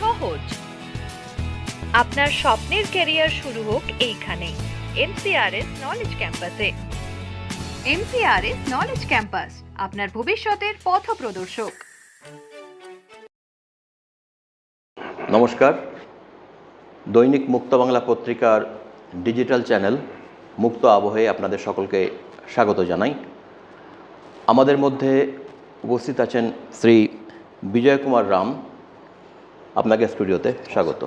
সহজ। আপনার স্বপ্নের ক্যারিয়ার শুরু হোক এইখানে, এমসিআরএস নলেজ ক্যাম্পাসে এমসিআরএস নলেজ ক্যাম্পাস আপনার ভবিষ্যতের পথ প্রদর্শক। নমস্কার। দৈনিক মুক্ত বাংলা পত্রিকার ডিজিটাল চ্যানেল মুক্ত আবহে আপনাদের সকলকে স্বাগত জানাই। আমাদের মধ্যে উপস্থিত আছেন শ্রী বিজয় কুমার রাম আপনাকে স্টুডিওতে স্বাগত।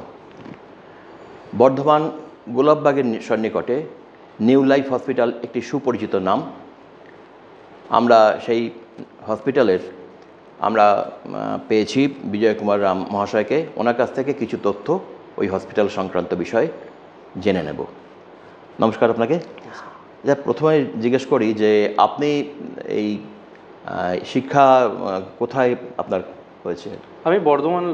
বর্ধমান গোলাপবাগের সন্নিকটে নিউ লাইফ হসপিটাল একটি সুপরিচিত নাম। আমরা সেই হসপিটালের আমরা পেয়েছি বিজয় কুমার রাম মহাশয়কে। ওনার কাছ থেকে কিছু তথ্য ওই হসপিটাল সংক্রান্ত বিষয়ে জেনে নেব। নমস্কার আপনাকে। যা প্রথমে জিজ্ঞেস করি যে আপনি এই শিক্ষা কোথায় আপনার হয়েছে? আমি বর্ধমান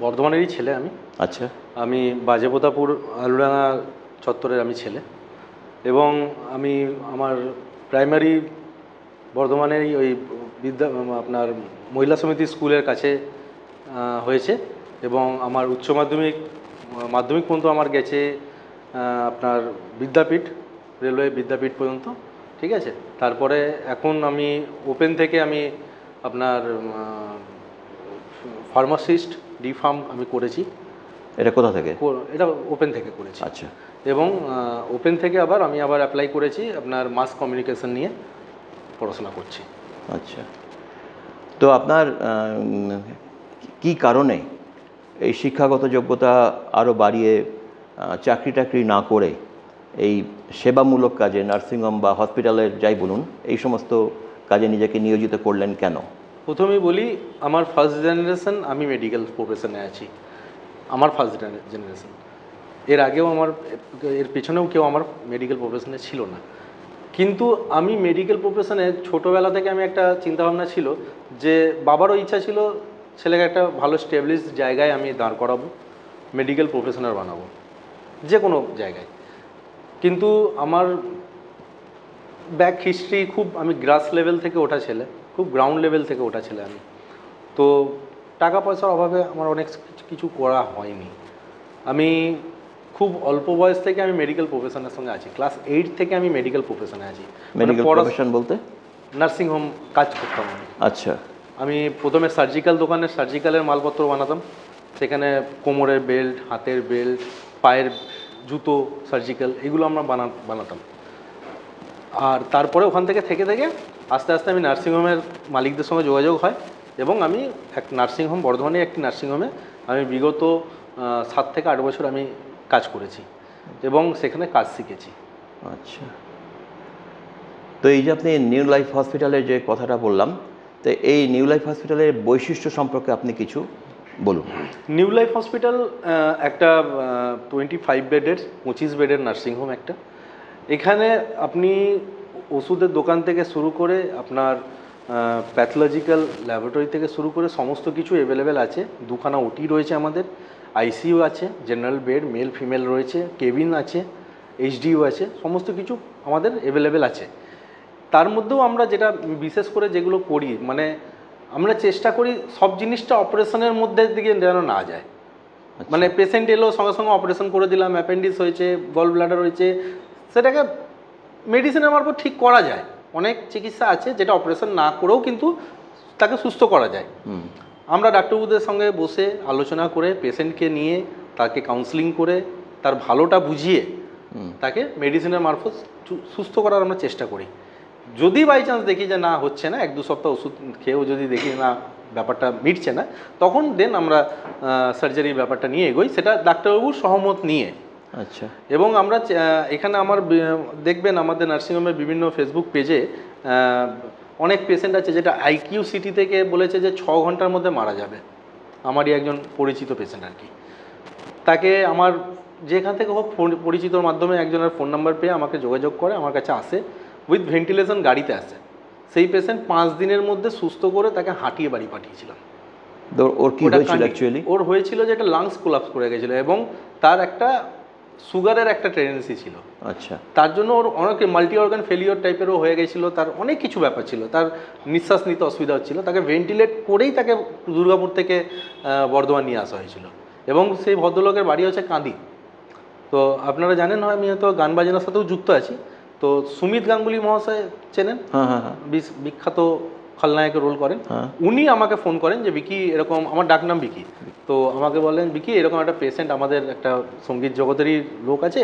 বর্ধমানেরই ছেলে আমি। আচ্ছা। আমি বাজেপ্রতাপুর আলুডাঙা চত্বরের আমি ছেলে। এবং আমি আমার প্রাইমারি বর্ধমানেরই ওই বিদ্যা আপনার মহিলা সমিতি স্কুলের কাছে হয়েছে। এবং আমার উচ্চ মাধ্যমিক মাধ্যমিক পর্যন্ত আমার গেছে আপনার বিদ্যাপীঠ রেলওয়ে বিদ্যাপীঠ পর্যন্ত ঠিক আছে? তারপরে এখন আমি ওপেন থেকে আমি আপনার ফার্মাসিস্ট ডি ফার্ম আমি করেছি। এটা কোথা থেকে? এটা ওপেন থেকে করেছি। আচ্ছা। এবং ওপেন থেকে আবার আমি আবার অ্যাপ্লাই করেছি আপনার মাস কমিউনিকেশন নিয়ে পড়াশোনা করছি। আচ্ছা। তো আপনার কি কারণে এই শিক্ষাগত যোগ্যতা আরও বাড়িয়ে চাকরি টাকরি না করে এই সেবামূলক কাজে নার্সিংহোম বা হসপিটালের যাই বলুন এই সমস্ত কাজে নিজেকে নিয়োজিত করলেন কেন? প্রথমেই বলি, আমার ফার্স্ট জেনারেশন আমি মেডিকেল প্রফেশনে আছি। আমার ফার্স্ট জেনারেশন এর আগেও আমার, এর পেছনেও কেউ আমার মেডিকেল প্রফেশনে ছিল না। কিন্তু আমি মেডিকেল প্রফেশনে ছোটোবেলা থেকে আমি একটা চিন্তাভাবনা ছিল যে, বাবারও ইচ্ছা ছিল ছেলেকে একটা ভালো স্টেবলিশ জায়গায় আমি দাঁড় করাবো মেডিকেল প্রফেশনাল বানাবো যে কোনো জায়গায়। কিন্তু আমার ব্যাক হিস্ট্রি খুব আমি গ্রাস লেভেল থেকে ওঠা ছেলে খুব গ্রাউন্ড লেভেল থেকে ওঠা ছেলে আমি। তো টাকা পয়সার অভাবে আমার অনেক কিছু- করা হয়নি। আমি খুব অল্প বয়স থেকে আমি মেডিকেল প্রফেশনের সঙ্গে আছি। ক্লাস এইট থেকে আমি মেডিকেল প্রফেশনে আছি। মেডিকেল প্রফেশন বলতে? নার্সিংহোম কাজ করতাম আমি। আচ্ছা। আমি প্রথমে সার্জিক্যাল দোকানে সার্জিক্যালের মালপত্র বানাতাম। সেখানে কোমরের বেল্ট হাতের বেল্ট পায়ের জুতো সার্জিক্যাল এগুলো আমরা বানা বানাতাম। আর তারপরে ওখান থেকে থেকে থেকে আস্তে আস্তে আমি নার্সিংহোমের মালিকদের সঙ্গে যোগাযোগ হয় এবং আমি এক নার্সিংহোম বর্ধমানে একটি নার্সিংহোমে আমি বিগত সাত থেকে আট বছর আমি কাজ করেছি এবং সেখানে কাজ শিখেছি। আচ্ছা। তো এই যে আপনি নিউ লাইফ হসপিটালের যে কথাটা বললাম তো এই নিউ লাইফ হসপিটালের বৈশিষ্ট্য সম্পর্কে আপনি কিছু বলুন। নিউ লাইফ হসপিটাল একটা টোয়েন্টি ফাইভ বেডের পঁচিশ বেডের নার্সিংহোম একটা। এখানে আপনি ওষুধের দোকান থেকে শুরু করে আপনার প্যাথোলজিক্যাল ল্যাবরেটরি থেকে শুরু করে সমস্ত কিছু অ্যাভেলেবেল আছে। দুখানা ওটি রয়েছে আমাদের। আইসিইউ আছে জেনারেল বেড মেল ফিমেল রয়েছে কেবিন আছে এইচডিইউ আছে সমস্ত কিছু আমাদের অ্যাভেলেবেল আছে। তার মধ্যেও আমরা যেটা বিশেষ করে যেগুলো করি মানে আমরা চেষ্টা করি সব জিনিসটা অপারেশনের মধ্যে দিকে যেন না যায়। মানে পেশেন্ট এলো সঙ্গে সঙ্গে অপারেশন করে দিলাম অ্যাপেন্ডিক্স হয়েছে গল ব্লাডার হয়েছে সেটাকে মেডিসিনের মারফত ঠিক করা যায়। অনেক চিকিৎসা আছে যেটা অপারেশন না করেও কিন্তু তাকে সুস্থ করা যায়। আমরা ডাক্তারবাবুদের সঙ্গে বসে আলোচনা করে পেশেন্টকে নিয়ে তাকে কাউন্সিলিং করে তার ভালোটা বুঝিয়ে তাকে মেডিসিনের মারফত সুস্থ করার আমরা চেষ্টা করি। যদি বাই চান্স দেখি যে না হচ্ছে না এক দু সপ্তাহ ওষুধ খেয়েও যদি দেখি না ব্যাপারটা মিটছে না তখন দেন আমরা সার্জারির ব্যাপারটা নিয়ে এগোই। সেটা ডাক্তারবাবুর সহমত নিয়ে। আচ্ছা। এবং আমরা এখানে আমার দেখবেন আমাদের নার্সিংহোমের বিভিন্ন ফেসবুক পেজে অনেক পেশেন্ট আছে যেটা আইকিউ সিটি থেকে বলেছে যে ছ ঘণ্টার মধ্যে মারা যাবে। আমারই একজন পরিচিত পেশেন্ট আর কি। তাকে আমার যেখান থেকে হোক ফোন পরিচিতর মাধ্যমে একজনের ফোন নাম্বার পেয়ে আমাকে যোগাযোগ করে আমার কাছে আসে উইথ ভেন্টিলেশন গাড়িতে আসে। সেই পেশেন্ট পাঁচ দিনের মধ্যে সুস্থ করে তাকে হাঁটিয়ে বাড়ি পাঠিয়েছিলাম। ওর কি হয়েছিল অ্যাকচুয়ালি ওর হয়েছিল যে একটা লাংস কোলাপস করে গেছিল এবং তার একটা সুগারের একটা টেন্ডেন্সি ছিল। আচ্ছা। তার জন্য ওর অনেক মাল্টি অর্গান ফেলিওর টাইপেরও হয়ে গেছিল তার অনেক কিছু ব্যাপার ছিল। তার নিঃশ্বাস নিতে অসুবিধা হচ্ছিল। তাকে ভেন্টিলেট করেই তাকে দুর্গাপুর থেকে বর্ধমান নিয়ে আসা হয়েছিল। এবং সেই ভদ্রলোকের বাড়ি হচ্ছে কাঁদি। তো আপনারা জানেন হয় আমি হয়তো গান বাজনার সাথেও যুক্ত আছি। তো সুমিত গাঙ্গুলি মহাশয় চেনেন? হ্যাঁ হ্যাঁ হ্যাঁ। বিখ্যাত খলনায়কের রোল করেন। হ্যাঁ। উনি আমাকে ফোন করেন যে বিকি এরকম আমার ডাকনাম বিকি। তো আমাকে বলেন বিকি এরকম একটা পেশেন্ট আমাদের একটা সংগীত জগতেরই লোক আছে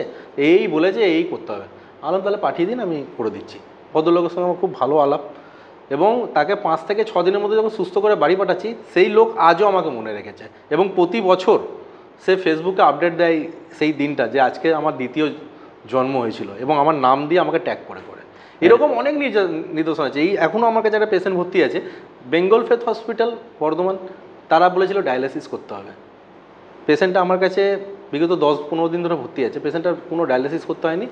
এই বলেছে এই করতে হবে। আলাম তাহলে পাঠিয়ে দিন আমি করে দিচ্ছি। ভদ্রলোকের সঙ্গে আমার খুব ভালো আলাপ এবং তাকে পাঁচ থেকে ছ দিনের মধ্যে যখন সুস্থ করে বাড়ি পাঠাচ্ছি সেই লোক আজও আমাকে মনে রেখেছে এবং প্রতি বছর সে ফেসবুকে আপডেট দেয় সেই দিনটা যে আজকে আমার দ্বিতীয় জন্ম হয়েছিল এবং আমার নাম দিয়ে আমাকে ট্যাগ করে করে এরকম অনেক নিদর্শন আছে। এই এখনও আমার কাছে একটা পেশেন্ট ভর্তি আছে। বেঙ্গল ফেথ হসপিটাল বর্ধমান, তারা বলেছিল ডায়ালিসিস করতে হবে। পেশেন্টটা আমার কাছে বিগত দশ পনেরো দিন ধরে ভর্তি আছে। পেশেন্টটার কোনো ডায়ালিসিস করতে হয়নি।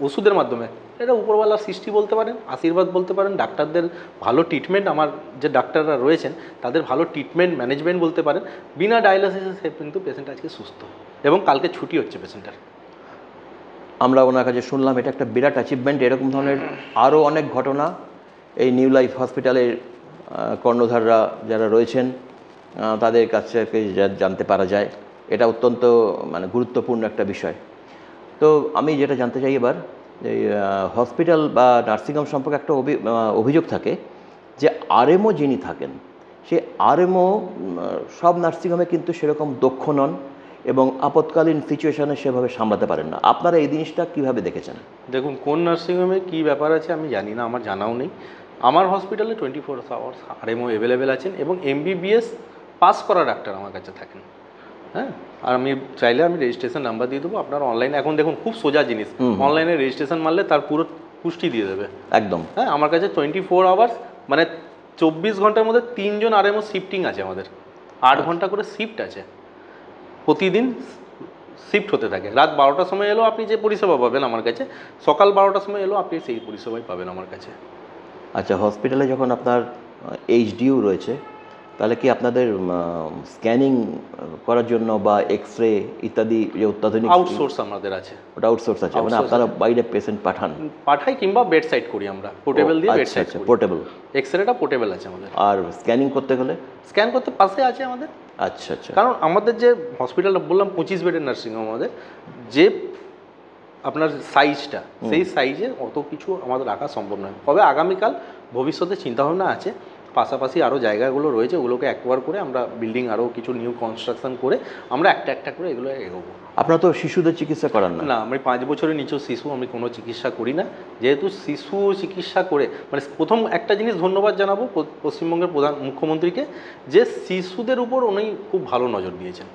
ওষুধের মাধ্যমে। এটা উপরওয়ালার সৃষ্টি বলতে পারেন, আশীর্বাদ বলতে পারেন, ডাক্তারদের ভালো ট্রিটমেন্ট আমার যে ডাক্তাররা রয়েছেন, তাদের ভালো ট্রিটমেন্ট ম্যানেজমেন্ট বলতে পারেন। বিনা ডায়ালিসিসে কিন্তু পেশেন্ট আজকে সুস্থ। এবং কালকে ছুটি হচ্ছে পেশেন্টের আমরা ওনার কাছে শুনলাম, এটা একটা বিরাট অ্যাচিভমেন্ট এরকম ধরনের আরও অনেক ঘটনা এই নিউ লাইফ হসপিটালের কর্ণধাররা যারা রয়েছেন তাদের কাছ থেকে জানতে পারা যায়। এটা অত্যন্ত মানে গুরুত্বপূর্ণ একটা বিষয়। তো আমি যেটা জানতে চাই এবার, যে হসপিটাল বা নার্সিংহোম সম্পর্কে একটা অভি- অভিযোগ থাকে যে আরএমও যিনি থাকেন সে আরএমও সব নার্সিংহোমে কিন্তু সেরকম দক্ষ নন। এবং আপৎকালীন সিচুয়েশনে সেভাবে সামলাতে পারেন না। আপনারা এই জিনিসটা কীভাবে দেখেছেন? দেখুন কোন নার্সিংহোমে কী ব্যাপার আছে আমি জানি না আমার জানাও নেই। আমার হসপিটালে twenty four hours RMO available আছেন এবং এমবিবিএস পাস করা ডাক্তার আমার কাছে থাকেন। হ্যাঁ? আর আমি চাইলে আমি রেজিস্ট্রেশন নাম্বার দিয়ে দেবো আপনার অনলাইনে এখন দেখুন খুব সোজা জিনিস। অনলাইনে রেজিস্ট্রেশন মারলে তার পুরো পুষ্টি দিয়ে দেবে। একদম। হ্যাঁ আমার কাছে টোয়েন্টি ফোর আওয়ার্স মানে চব্বিশ ঘণ্টার মধ্যে তিনজন আরএমও শিফটিং আছে আমাদের। আট ঘণ্টা করে শিফট আছে। প্রতিদিন শিফট হতে থাকে। রাত বারোটার সময় এলো আপনি যে পরিষেবা পাবেন আমার কাছে সকাল বারোটার সময় এলো আপনি সেই পরিষেবাই পাবেন আমার কাছে। আচ্ছা হসপিটালে যখন আপনার এইচডিউ রয়েছে তাহলে কি আপনাদের স্ক্যানিং করার জন্য বা এক্স রে ইত্যাদি যে অত্যাধুনিক আউটসোর্স আমাদের আছে। ওটা আউটসোর্স আছে মানে আপনারা বাইরে পেশেন্ট পাঠান। পাঠাই কিংবা বেড সাইড করি আমরা। পোর্টেবল দিয়ে বেড সাইড পোর্টেবল এক্স রেটা পোর্টেবল আছে আমাদের। আর স্ক্যানিং করতে গেলে? স্ক্যান করতে পাশে আছে আমাদের। আচ্ছা আচ্ছা। কারণ আমাদের যে হসপিটাল বললাম পঁচিশ বেডের নার্সিংহোম আমাদের যে আপনার সাইজটা সেই সাইজে অত কিছু আমাদের রাখা সম্ভব নয়। তবে আগামীকাল ভবিষ্যতে চিন্তাভাবনা আছে পাশাপাশি আরও জায়গাগুলো রয়েছে ওগুলোকে অ্যাকোয়ার করে আমরা বিল্ডিং আরও কিছু নিউ কনস্ট্রাকশন করে আমরা একটা একটা করে এগুলো এগোবো। আপনারা তো শিশুদের চিকিৎসা করান না। না আমি পাঁচ বছরের নিচেও শিশু আমি কোনো চিকিৎসা করি না। যেহেতু শিশু চিকিৎসা করে মানে প্রথম একটা জিনিস ধন্যবাদ জানাব পশ্চিমবঙ্গের প্রধান মুখ্যমন্ত্রীকে যে শিশুদের উপর উনি খুব ভালো নজর দিয়েছেন।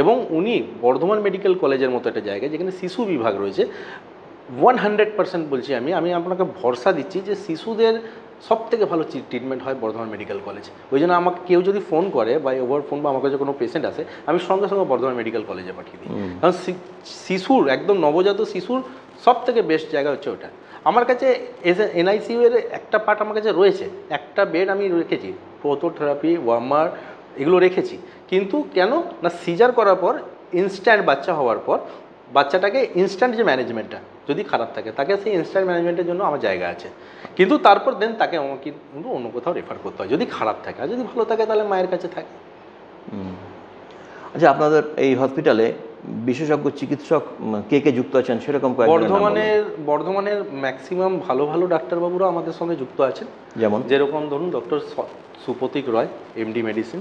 এবং উনি বর্ধমান মেডিকেল কলেজের মতো একটা জায়গায় যেখানে শিশু বিভাগ রয়েছে ওয়ান হান্ড্রেড পার্সেন্ট বলছি আমি আমি আপনাকে ভরসা দিচ্ছি যে শিশুদের সব থেকে ভালো ট্রিটমেন্ট হয় বর্ধমান মেডিকেল কলেজ ওই জন্য আমাকে কেউ যদি ফোন করে বা ওভার ফোন বা আমার কাছে কোনো পেশেন্ট আসে আমি সঙ্গে সঙ্গে বর্ধমান মেডিকেল কলেজে পাঠিয়ে দিই। কারণ শিশুর একদম নবজাত শিশুর সব থেকে বেস্ট জায়গা হচ্ছে ওটা। আমার কাছে এস এনআইসিউ এর একটা পার্ট আমার কাছে রয়েছে। একটা বেড আমি রেখেছি প্রোটোথেরাপি ওয়ার্মার এগুলো রেখেছি। কিন্তু কেন? না সিজার করার পর ইনস্ট্যান্ট বাচ্চা হওয়ার পর বাচ্চাটাকে ইনস্ট্যান্ট যে ম্যানেজমেন্টটা যদি খারাপ থাকে তাকে সেই ইনস্ট্যান্ট ম্যানেজমেন্টের জন্য আমার জায়গা আছে। কিন্তু তারপর দেন তাকে আমাকে কিন্তু অন্য কোথাও রেফার করতে হয়। যদি খারাপ থাকে আর যদি ভালো থাকে তাহলে মায়ের কাছে থাকে। আচ্ছা আপনাদের এই হসপিটালে বিশেষজ্ঞ চিকিৎসক কে কে যুক্ত আছেন? সেরকম বর্ধমানের বর্ধমানের ম্যাক্সিমাম ভালো ভালো ডাক্তারবাবুরা আমাদের সঙ্গে যুক্ত আছেন। যেমন? যেরকম ধরুন doctor Supatik Roy MD medicine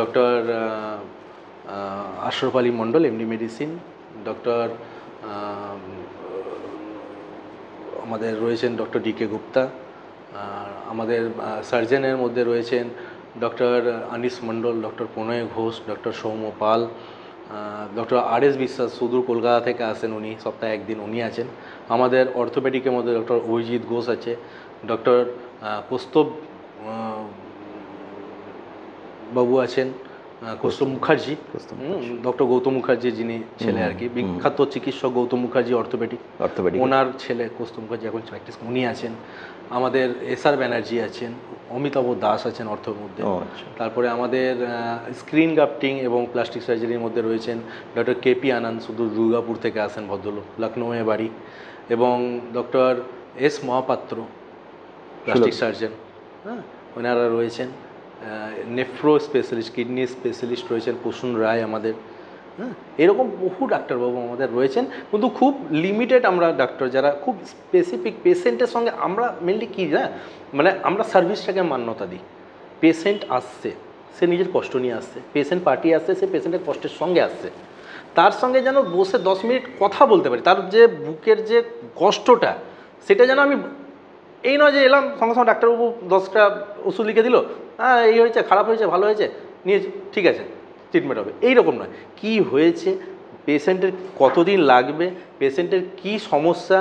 doctor Ashraf Ali Mondal MD medicine doctor আমাদের রয়েছেন ডক্টর ডি কে গুপ্তা আমাদের সার্জেনের মধ্যে রয়েছেন doctor Anis Mondal, doctor Pranay Ghosh, doctor Soumya Pal doctor R S Biswas সুদূর কলকাতা থেকে আসেন উনি, সপ্তাহে একদিন উনি আছেন। আমাদের অর্থোপেডিকের মধ্যে ডক্টর অভিজিৎ ঘোষ আছে, ডক্টর কৌস্তব বাবু আছেন কৌস্তব মুখার্জি। ডক্টর গৌতম মুখার্জি যিনি ছেলে আর কি বিখ্যাত চিকিৎসক গৌতম মুখার্জি অর্থোপেডিক অর্থোপেডিক ওনার ছেলে কৌস্তব মুখার্জি এখন প্র্যাকটিস উনি আছেন আমাদের এস আর ব্যানার্জি আছেন অমিতাভ দাস আছেন অর্থের মধ্যে। আচ্ছা। তারপরে আমাদের স্ক্রিন গ্রাফটিং এবং প্লাস্টিক সার্জারির মধ্যে রয়েছেন ডক্টর কেপি আনন্দ। শুধু দুর্গাপুর থেকে আসেন ভদ্রলোক লখনৌয়ে বাড়ি। এবং doctor S Mohapatra plastic surgeon হ্যাঁ ওনারা রয়েছেন। নেফ্রো স্পেশালিস্ট কিডনি স্পেশালিস্ট রয়েছেন প্রসূন রায় আমাদের। হ্যাঁ এরকম বহু ডাক্তারবাবু আমাদের রয়েছেন, কিন্তু খুব লিমিটেড আমরা ডাক্তার যারা, খুব স্পেসিফিক পেশেন্টের সঙ্গে আমরা মেনলি কী না মানে আমরা সার্ভিসটাকে মান্যতা দিই। পেশেন্ট আসছে, সে নিজের কষ্ট নিয়ে আসছে পেশেন্ট পার্টি আসছে, সে পেশেন্টের কষ্টের সঙ্গে আসছে। তার সঙ্গে যেন বসে দশ মিনিট কথা বলতে পারি, তার যে বুকের যে কষ্টটা, সেটা যেন আমি, এই নয় যে এলাম, সঙ্গে সঙ্গে ডাক্তারবাবু দশটা ওষুধ লিখে দিল হ্যাঁ এই হয়েছে, খারাপ হয়েছে, ভালো হয়েছে, নিয়ে ঠিক আছে ট্রিটমেন্ট হবে। এই রকম নয়। কি হয়েছে পেশেন্টের কতদিন লাগবে পেশেন্টের কি সমস্যা,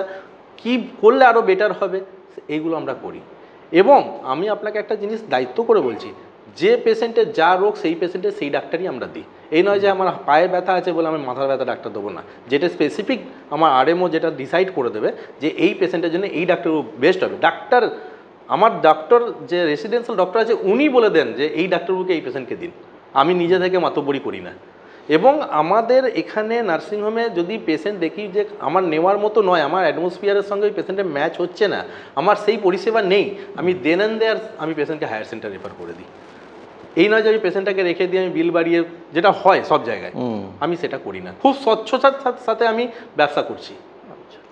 কি করলে আরও বেটার হবে এইগুলো আমরা করি। এবং আমি আপনাকে একটা জিনিস দায়িত্ব করে বলছি, যে পেশেন্টের যা রোগ, সেই পেশেন্টের সেই ডাক্তারই আমরা দিই। এই নয় যে আমার পায়ে ব্যথা আছে বলে আমি মাথার ব্যথা ডাক্তার দেবো না। যেটা স্পেসিফিক আমার আরএমও যেটা ডিসাইড করে দেবে, যে এই পেশেন্টের জন্য এই ডাক্তার বেস্ট হবে। ডাক্তার আমার ডক্টর যে রেসিডেন্সিয়াল ডক্টর আছে উনি বলে দেন যে এই ডাক্তারবাবুকে এই পেশেন্টকে দিন। আমি নিজে থেকে মাতব্বরি করি না। এবং আমাদের এখানে নার্সিংহোমে যদি পেশেন্ট দেখি যে আমার নেওয়ার মতো নয় আমার অ্যাটমসফিয়ারের সঙ্গে ওই পেশেন্টের ম্যাচ হচ্ছে না আমার সেই পরিষেবা নেই আমি দেন অ্যান্ড দেয়ার আমি পেশেন্টকে হায়ার সেন্টার রেফার করে দিই। এই নয় যে আমি পেশেন্টটাকে রেখে দিয়ে আমি বিল বাড়িয়ে যেটা হয় সব জায়গায় আমি সেটা করি না। খুব স্বচ্ছতার সাথে- সাথে আমি ব্যবসা করছি।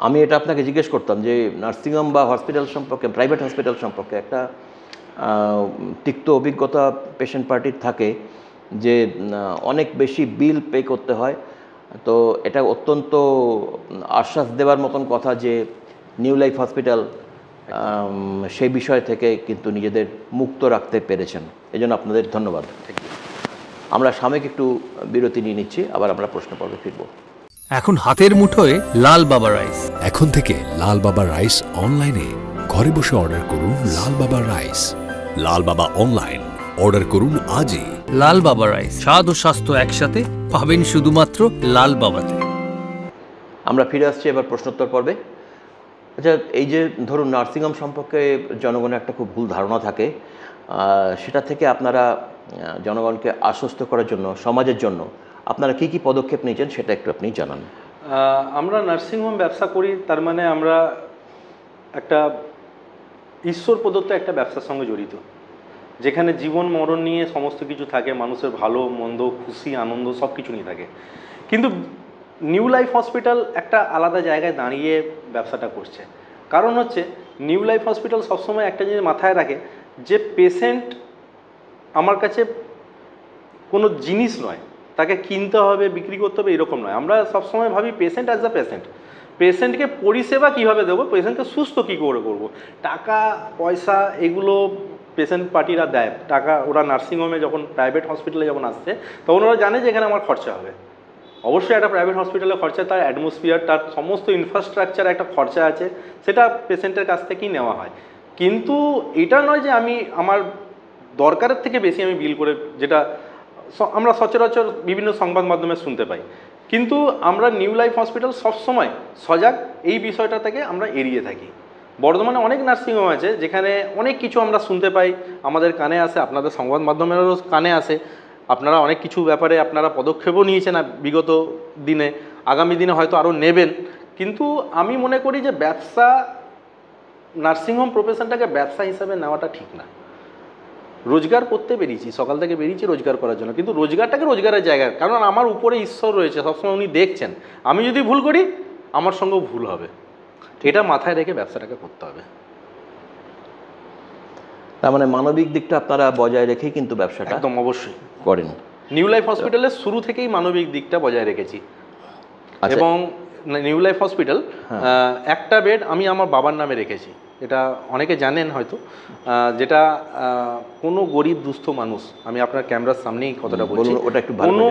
আমি এটা আপনাকে জিজ্ঞেস করতাম যে নার্সিংহোম বা হসপিটাল সম্পর্কে, প্রাইভেট হসপিটাল সম্পর্কে একটা তিক্ত অভিজ্ঞতা পেশেন্ট পার্টির থাকে যে অনেক বেশি বিল পে করতে হয়। তো এটা অত্যন্ত আশ্বাস দেওয়ার মতন কথা যে নিউ লাইফ হসপিটাল সেই বিষয় থেকে কিন্তু নিজেদের মুক্ত রাখতে পেরেছেন। এজন্য আপনাদের ধন্যবাদ। আমরা সাময়িক একটু বিরতি নিয়ে নিচ্ছি, আবার আমরা প্রশ্ন পর্বে ফিরবো। এখন হাতের মুঠোয় লাল বাবা রাইস। এখন থেকে লাল বাবা রাইস অনলাইনে। ঘরে বসে অর্ডার করুন লাল বাবা রাইস। লাল বাবা অনলাইন। অর্ডার করুন আজই। লাল বাবা রাইস। স্বাদ ও স্বাস্থ্য একসাথে পাবেন শুধুমাত্র লাল বাবাতে। আমরা ফিরে আসছি এবার প্রশ্নোত্তর পর্বে। আচ্ছা এই যে ধরুন নার্সিংহোম সম্পর্কে জনগণের একটা খুব ভুল ধারণা থাকে সেটা থেকে আপনারা জনগণকে আশ্বস্ত করার জন্য সমাজের জন্য আপনারা কি কি পদক্ষেপ নিয়েছেন সেটা একটু আপনি জানান। আমরা নার্সিংহোম ব্যবসা করি, তার মানে আমরা একটা ঈশ্বর প্রদত্ত একটা ব্যবসার সঙ্গে জড়িত। যেখানে জীবন, মরণ নিয়ে সমস্ত কিছু থাকে, মানুষের ভালো, মন্দ, খুশি, আনন্দ সব কিছু নিয়ে থাকে। কিন্তু নিউ লাইফ হসপিটাল একটা আলাদা জায়গায় দাঁড়িয়ে ব্যবসাটা করছে। কারণ হচ্ছে নিউ লাইফ হসপিটাল সবসময় একটা জিনিস মাথায় রাখে যে পেশেন্ট আমার কাছে কোনো জিনিস নয়। তাকে কিনতে হবে, বিক্রি করতে হবে, এরকম নয়। আমরা সবসময় ভাবি পেশেন্ট অ্যাজ দ্য পেশেন্ট পেশেন্টকে পরিষেবা কীভাবে দেবো? পেশেন্টকে সুস্থ কী করে করব? টাকা, পয়সা এগুলো পেশেন্ট পার্টিরা দেয়। টাকা, ওরা নার্সিংহোমে যখন প্রাইভেট হসপিটালে যখন আসছে, তখন ওরা জানে যে এখানে আমার খরচা হবে। অবশ্যই একটা প্রাইভেট হসপিটালে খরচা, তার অ্যাটমসফিয়ার তার সমস্ত ইনফ্রাস্ট্রাকচার একটা খরচা আছে, সেটা পেশেন্টের কাছ থেকেই নেওয়া হয়। কিন্তু এটা নয় যে আমি, আমার দরকারের থেকে বেশি আমি বিল করে যেটা আমরা সচরাচর বিভিন্ন সংবাদ মাধ্যমে শুনতে পাই। কিন্তু আমরা নিউ লাইফ হসপিটাল সবসময় সজাগ এই বিষয়টা থেকে আমরা এড়িয়ে থাকি। বর্ধমানে অনেক নার্সিংহোম আছে, যেখানে অনেক কিছু আমরা শুনতে পাই। আমাদের কানে আসে, আপনাদের সংবাদ মাধ্যমেরও কানে আসে। আপনারা অনেক কিছু ব্যাপারে আপনারা পদক্ষেপও নিয়েছেন বিগত দিনে। আগামী দিনে হয়তো আরও নেবেন। কিন্তু আমি মনে করি যে ব্যবসা, নার্সিংহোম প্রফেশনটাকে ব্যবসা হিসাবে নেওয়াটা ঠিক না। রোজগার করতে বেরিয়েছি সকাল থেকে বেরিয়েছি রোজগার করার জন্য। কিন্তু রোজগারটাকে রোজগারের জায়গায় কারণ আমার উপরে ঈশ্বর রয়েছে সবসময় উনি দেখছেন। আমি যদি ভুল করি আমার সঙ্গেও ভুল হবে। এটা মাথায় রেখে ব্যবসাটাকে করতে হবে। তার মানে মানবিক দিকটা আপনারা বজায় রেখে কিন্তু ব্যবসাটা একদম অবশ্যই। করেন। নিউ লাইফ হসপিটালের শুরু থেকেই মানবিক দিকটা বজায় রেখেছি। আচ্ছা। এবং নিউ লাইফ হসপিটাল একটা বেড আমি আমার বাবার নামে রেখেছি। এটা অনেকে জানেন হয়তো যেটা কোনো গরিব দুস্থ মানুষ আমি আপনার ক্যামেরার সামনেই কথাটা বলছি ওটা একটু কোনো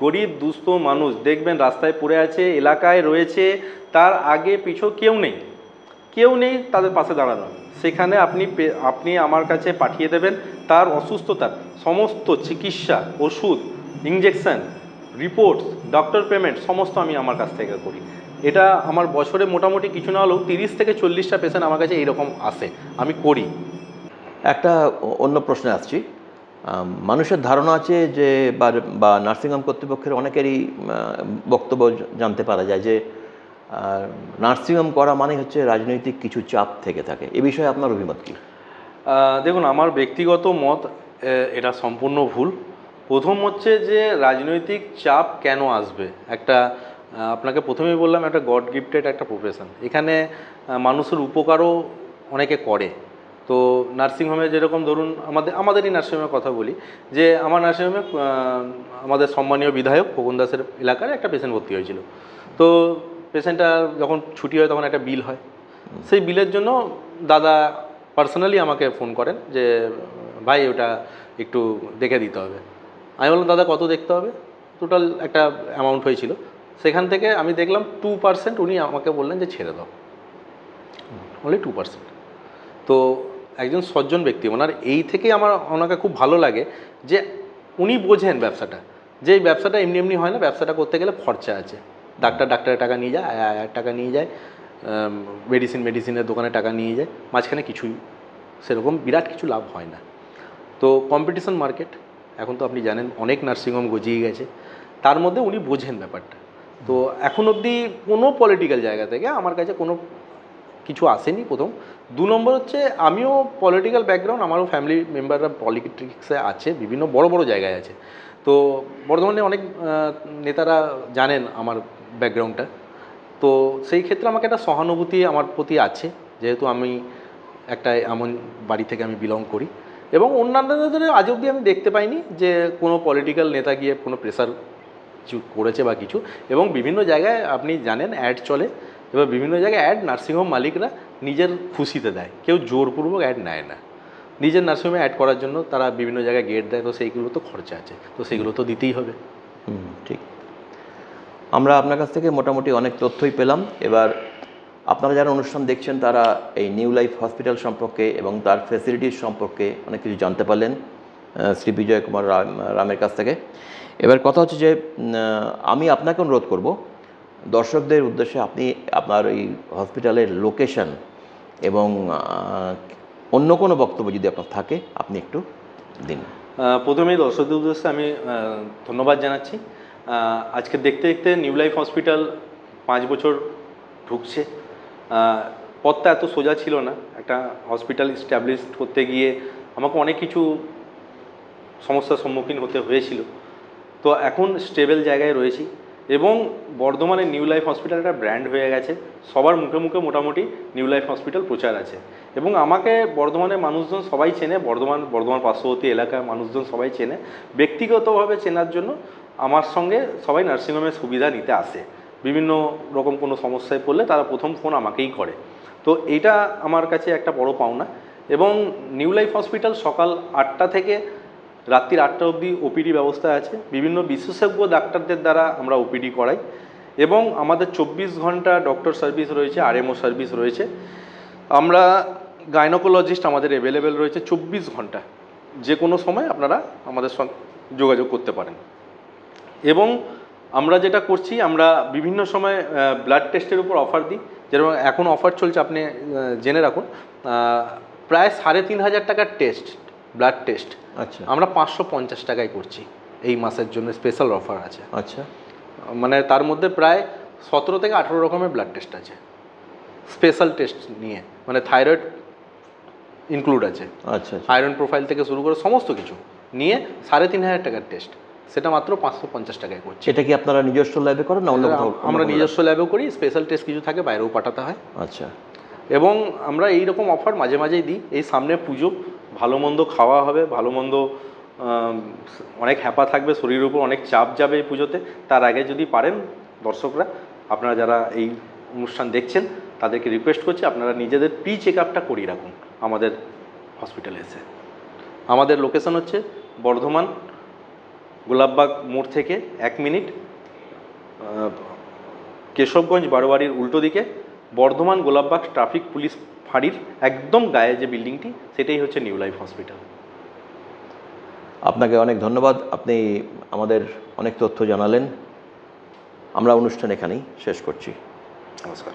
গরিব দুস্থ মানুষ দেখবেন রাস্তায় পড়ে আছে এলাকায় রয়েছে তার আগে পিছু কেউ নেই। কেউ নেই তাদের পাশে দাঁড়ানো সেখানে আপনি আপনি আমার কাছে পাঠিয়ে দেবেন তার অসুস্থতার সমস্ত চিকিৎসা ওষুধ ইঞ্জেকশন রিপোর্টস ডক্টর পেমেন্ট সমস্ত আমি আমার কাছ থেকে করি। এটা আমার বছরে মোটামুটি কিছু না হলেও তিরিশ থেকে চল্লিশটা পেশেন্ট আমার কাছে এইরকম আসে আমি করি। একটা অন্য প্রশ্নে আসছি। মানুষের ধারণা আছে যে বা নার্সিংহোম কর্তৃপক্ষের অনেকেরই বক্তব্য জানতে পারা যায় যে নার্সিংহোম করা মানে হচ্ছে রাজনৈতিক কিছু চাপ থেকে থাকে। এ বিষয়ে আপনার অভিমত কি? দেখুন আমার ব্যক্তিগত মত এটা সম্পূর্ণ ভুল। প্রথম হচ্ছে যে রাজনৈতিক চাপ কেন আসবে? একটা আপনাকে প্রথমেই বললাম একটা গড গিফটেড একটা প্রফেশন এখানে মানুষের উপকারও অনেকে করে। তো নার্সিংহোমে যেরকম ধরুন, আমাদের, আমাদেরই নার্সিংহোমের কথা বলি, যে আমার নার্সিংহোমে আমাদের সম্মানীয় বিধায়ক খোকন দাসের এলাকার একটা পেশেন্ট ভর্তি হয়েছিল। তো পেশেন্টটা যখন ছুটি হয়, তখন একটা বিল হয়। সেই বিলের জন্য দাদা পার্সোনালি আমাকে ফোন করেন যে, ভাই, ওটা একটু দেখে দিতে হবে। আমি বললাম, দাদা, কত দেখতে হবে? টোটাল একটা অ্যামাউন্ট হয়েছিল। সেখান থেকে আমি দেখলাম টু পার্সেন্ট উনি আমাকে বললেন যে ছেড়ে দাও। অনলি টু পার্সেন্ট তো একজন সজ্জন ব্যক্তি, ওনার এই থেকেই আমার ওনাকে খুব ভালো লাগে যে উনি বোঝেন ব্যবসাটা। যে এই ব্যবসাটা এমনি এমনি হয় না, ব্যবসাটা করতে গেলে খরচা আছে। ডাক্তার ডাক্তারের টাকা নিয়ে যায়, আয়া, আয়ার টাকা নিয়ে যায় মেডিসিন মেডিসিনের দোকানে টাকা নিয়ে যায়। মাঝখানে কিছুই, সেরকম বিরাট কিছু লাভ হয় না। তো কম্পিটিশন মার্কেট এখন তো আপনি জানেন, অনেক নার্সিংহোম গজিয়ে গেছে। তার মধ্যে উনি বোঝেন ব্যাপারটা। তো এখন অবধি কোনো পলিটিক্যাল জায়গা থেকে আমার কাছে কোনো কিছু আসেনি প্রথম। দু নম্বর হচ্ছে আমিও পলিটিক্যাল ব্যাকগ্রাউন্ড আমারও ফ্যামিলি মেম্বাররা পলিটিক্সে আছে, বিভিন্ন বড় বড় জায়গায় আছে। তো বর্ধমানে অনেক নেতারা জানেন আমার ব্যাকগ্রাউন্ডটা তো সেই ক্ষেত্রে আমাকে একটা সহানুভূতি আমার প্রতি আছে, যেহেতু আমি একটা এমন বাড়ি থেকে আমি বিলং করি। এবং অন্যান্যদের আজ অবধি আমি দেখতে পাইনি যে কোনো পলিটিক্যাল নেতা গিয়ে কোনো প্রেসার কিছু করেছে বা কিছু, এবং বিভিন্ন জায়গায় আপনি জানেন অ্যাড চলে এবার বিভিন্ন জায়গায় অ্যাড নার্সিংহোম মালিকরা নিজের খুশিতে দেয়। কেউ জোরপূর্বক অ্যাড নেয় না। নিজের নার্সিংহোমে অ্যাড করার জন্য তারা বিভিন্ন জায়গায় গেট দেয়, তো সেইগুলো তো খরচা আছে, তো সেগুলো তো দিতেই হবে। ঠিক। আমরা আপনার কাছ থেকে মোটামুটি অনেক তথ্যই পেলাম। এবার আপনারা যারা অনুষ্ঠান দেখছেন, তারা এই নিউ লাইফ হসপিটাল সম্পর্কে এবং তার ফ্যাসিলিটিস সম্পর্কে অনেক কিছু জানতে পারলেন শ্রী বিজয় কুমার রামের কাছ থেকে। এবার কথা হচ্ছে যে আমি আপনাকে অনুরোধ করব, দর্শকদের উদ্দেশ্যে আপনি আপনার এই হসপিটালের লোকেশন এবং অন্য কোনো বক্তব্য যদি আপনার থাকে, আপনি একটু দিন। প্রথমেই দর্শকদের উদ্দেশ্যে আমি ধন্যবাদ জানাচ্ছি। আজকে দেখতে দেখতে নিউ লাইফ হসপিটাল পাঁচ বছর ঢুকছে। পথটা এত সোজা ছিল না। একটা হসপিটাল স্ট্যাবলিশ করতে গিয়ে আমাকে অনেক কিছু সমস্যার সম্মুখীন হতে হয়েছিল। তো এখন স্টেবল জায়গায় রয়েছি এবং বর্ধমানে নিউ লাইফ হসপিটাল একটা ব্র্যান্ড হয়ে গেছে। সবার মুখে মুখে মোটামুটি নিউ লাইফ হসপিটাল প্রচার আছে। এবং আমাকে বর্ধমানের মানুষজন সবাই চেনে, বর্ধমান বর্ধমান পার্শ্ববর্তী এলাকার মানুষজন সবাই চেনে। ব্যক্তিগতভাবে চেনার জন্য আমার সঙ্গে সবাই নার্সিংহোমের সুবিধা নিতে আসে। বিভিন্ন রকম কোনো সমস্যায় পড়লে তারা প্রথম ফোন আমাকেই করে। তো এইটা আমার কাছে একটা বড় পাওনা। এবং নিউ লাইফ হসপিটাল সকাল আটটা থেকে রাত্রির আটটা অবধি ওপিডি ব্যবস্থা আছে। বিভিন্ন বিশেষজ্ঞ ডাক্তারদের দ্বারা আমরা ওপিডি করাই এবং আমাদের চব্বিশ ঘণ্টা ডক্টর সার্ভিস রয়েছে আরএমও সার্ভিস রয়েছে। আমরা গাইনোকোলজিস্ট আমাদের অ্যাভেলেবেল রয়েছে চব্বিশ ঘণ্টা। যে কোনো সময় আপনারা আমাদের সঙ্গে যোগাযোগ করতে পারেন। এবং আমরা যেটা করছি, আমরা বিভিন্ন সময় ব্লাড টেস্টের উপর অফার দিই। যেরকম এখন অফার চলছে, আপনি জেনে রাখুন প্রায় সাড়ে তিন হাজার টাকার টেস্ট ব্লাড টেস্ট আচ্ছা। আমরা পাঁচশো পঞ্চাশ টাকায় করছি। এই মাসের জন্য স্পেশাল অফার আছে। আচ্ছা। মানে তার মধ্যে প্রায় সতেরো থেকে আঠেরো রকমের ব্লাড টেস্ট আছে। স্পেশাল টেস্ট নিয়ে মানে থাইরয়েড ইনক্লুড আছে। আচ্ছা আচ্ছা। আয়রন প্রোফাইল থেকে শুরু করে সমস্ত কিছু নিয়ে সাড়ে তিন হাজার টাকার টেস্ট সেটা মাত্র পাঁচশো পঞ্চাশ টাকায় করছি। এটা কি আপনারা নিজস্ব ল্যাবে করেন না অন্য আমরা নিজস্ব ল্যাবেও করি স্পেশাল টেস্ট কিছু থাকে বাইরেও পাঠাতে হয়। আচ্ছা। এবং আমরা এই রকম অফার মাঝে মাঝেই দিই এই সামনে পুজো ভালো মন্দ খাওয়া হবে ভালো মন্দ অনেক হ্যাপা থাকবে, শরীরের উপর অনেক চাপ যাবে এই পুজোতে। তার আগে যদি পারেন দর্শকরা, আপনারা যারা এই অনুষ্ঠান দেখছেন, তাদেরকে রিকোয়েস্ট করছি আপনারা নিজেদের প্রি চেক আপটা করিয়ে রাখুন আমাদের হসপিটালে এসে। আমাদের লোকেশন হচ্ছে বর্ধমান গোলাপবাগ মোড় থেকে এক মিনিট কেশবগঞ্জ বারোয়ারির উল্টো দিকে, বর্ধমান গোলাপবাগ ট্রাফিক পুলিশ ফাঁড়ির একদম গায়ে যে বিল্ডিংটি সেটাই হচ্ছে নিউ লাইফ হসপিটাল। আপনাকে অনেক ধন্যবাদ। আপনি আমাদের অনেক তথ্য জানালেন। আমরা অনুষ্ঠান এখানেই শেষ করছি। নমস্কার।